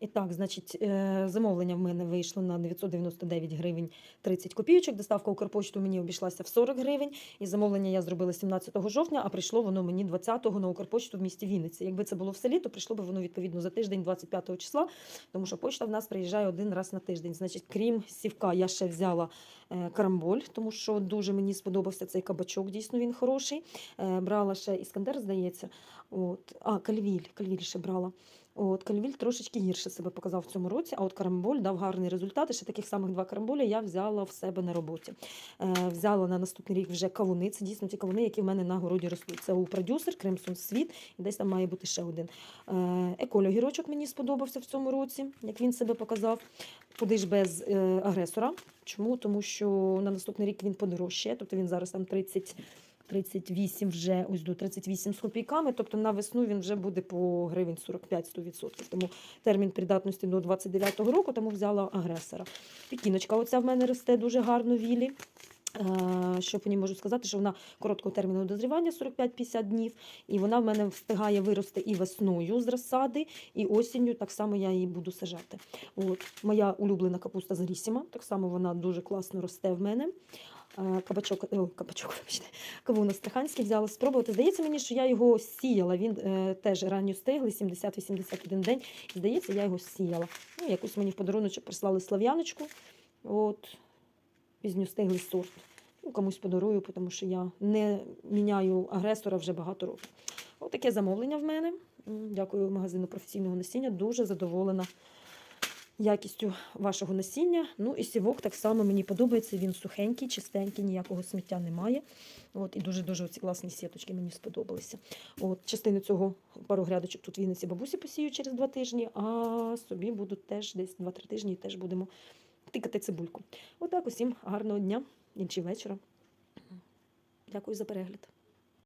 І так, значить, е, замовлення в мене вийшло на 999 гривень 30 копійочок. Доставка Укрпочту мені обійшлася в 40 гривень. І замовлення я зробила 17 жовтня, а прийшло воно мені 20-го на Укрпочту в місті Вінниці. Якби це було в селі, то прийшло б воно відповідно за тиждень 25 числа, тому що почта в нас приїжджає один раз на тиждень. Значить, крім сівка, я ще взяла карамболь, тому що дуже мені сподобався цей кабачок. Дійсно, він хороший. Е, Брала ще іскандер, здається. От. А, кальвіль, кальвіль ще брала. От, кальвіль трошечки гірше себе показав в цьому році, а от карамболь дав гарний результат. Ще таких самих два карамболя я взяла в себе на роботі. Е, взяла на наступний рік вже кавуни. Це дійсно ті кавуни, які в мене на городі ростуть. Це у продюсер, Кримсон Світ, і десь там має бути ще один. Е, екологірочок мені сподобався в цьому році, як він себе показав. Куди ж без е, агресора. Чому? Тому що на наступний рік він подорожчає, тобто він зараз там 30. 38 вже ось до 38 з копійками, тобто на весну він вже буде по гривень 45-100%. Тому термін придатності до 29-го року, тому взяла агресора. Пікіночка оця в мене росте дуже гарно вілі. Е, Що по ній можу сказати, що вона короткого терміну дозрівання 45-50 днів, і вона в мене встигає вирости і весною з розсади, і осінню так само я її буду сажати. От. Моя улюблена капуста Зарісіма, так само вона дуже класно росте в мене. Е, Кабачок, о, кабачок, вибачте, кавун астраханський взяла спробувати. Здається мені, що я його сіяла. Він е, теж ранньо стиглий, 70-81 день. Здається, я його сіяла. Ну, якусь мені в подаруночок прислали слав'яночку. От, пізньостиглий сорт. Ну, комусь подарую, тому що я не міняю агресора вже багато років. Ось таке замовлення в мене. Дякую магазину професійного насіння. Дуже задоволена якістю вашого насіння. Ну і сівок так само мені подобається. Він сухенький, чистенький, ніякого сміття немає. От, і дуже-дуже ці класні сіточки мені сподобалися. От, частину цього пару грядочок тут в Вінниці бабусі посію через два тижні, а собі буду теж десь 2-3 тижні і теж будемо тикати цибульку. Отак усім гарного дня, інші вечора. Дякую за перегляд.